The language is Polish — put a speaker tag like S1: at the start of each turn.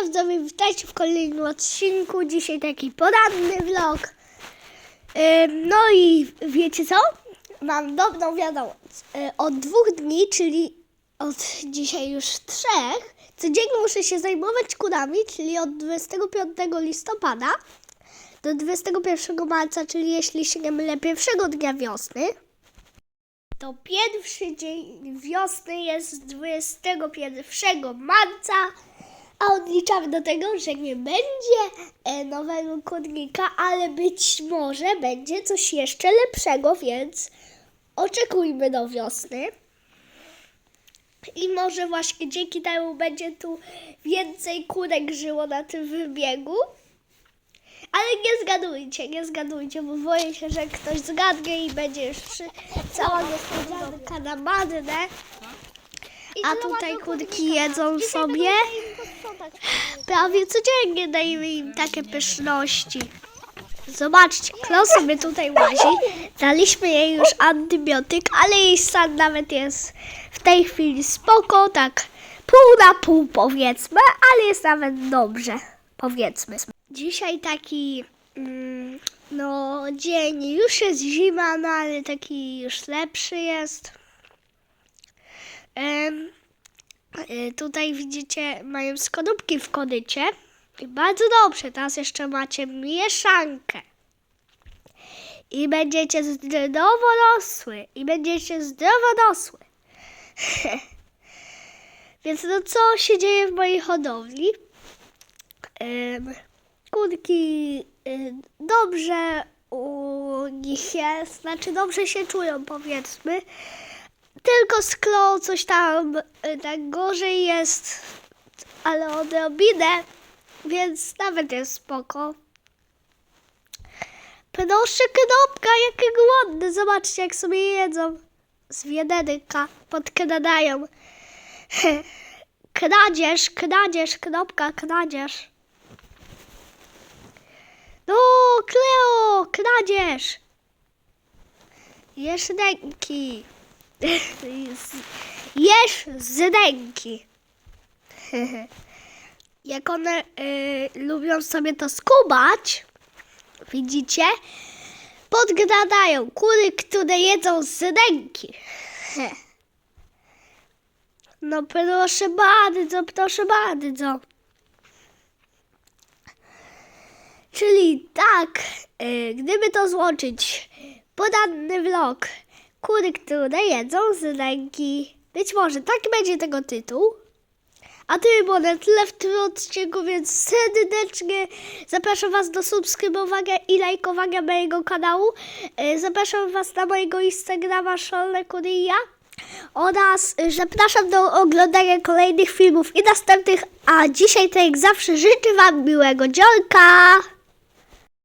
S1: Hejka widzowie, witajcie w kolejnym odcinku. Dzisiaj taki poranny vlog. No i wiecie co? Mam dobrą wiadomość. Y, Od dwóch dni, czyli od dzisiaj już trzech, codziennie muszę się zajmować kurami, czyli od 25 listopada do 21 marca, czyli jeśli się nie mylę, pierwszego dnia wiosny. To pierwszy dzień wiosny jest 21 marca, a odliczamy do tego, że nie będzie e, nowego kurnika, ale być może będzie coś jeszcze lepszego, więc oczekujmy do wiosny. I może właśnie dzięki temu będzie tu więcej kurek żyło na tym wybiegu. Ale nie zgadujcie, nie zgadujcie, bo boję się, że ktoś zgadnie i będzie już cała gospodarka na madnę. A tutaj kurki jedzą sobie. Prawie codziennie dajemy im takie pyszności. Zobaczcie, Klo sobie tutaj łazi. Daliśmy jej już antybiotyk, ale jej stan nawet jest w tej chwili spoko, tak pół na pół powiedzmy, ale jest nawet dobrze, powiedzmy. Dzisiaj taki, mm, no dzień, już jest zima, no ale taki już lepszy jest. Y, tutaj widzicie, mają skorupki w kodycie. I bardzo dobrze, teraz jeszcze macie mieszankę. I będziecie zdrowo rosły. I będziecie zdrowo rosły. Więc no co się dzieje w mojej hodowli? Em, kurki y, dobrze u nich jest, znaczy dobrze się czują powiedzmy. Tylko sklo coś tam y, tak gorzej jest, ale odrobinę, więc nawet jest spoko. Proszę knopka, jakie głodne, zobaczcie jak sobie jedzą. Z wiaderka podkradają. Kradzież, kradzież, knopka, kradzież. No, Kleo, kradzież. Jesz ręki. Jesz z ręki. Jak one y, lubią sobie to skubać, widzicie, podgradają kury, które jedzą z ręki. No proszę bardzo, proszę bardzo. Czyli tak, y, gdyby to złączyć, podanny vlog, kury, które jedzą z ręki. Być może tak będzie tego tytuł. A to by było na tyle w tym odcinku, więc serdecznie zapraszam Was do subskrybowania i lajkowania mojego kanału. E, Zapraszam Was na mojego Instagrama Szolne Kuryja oraz zapraszam do oglądania kolejnych filmów i następnych. A dzisiaj, tak jak zawsze, życzę Wam miłego dziolka!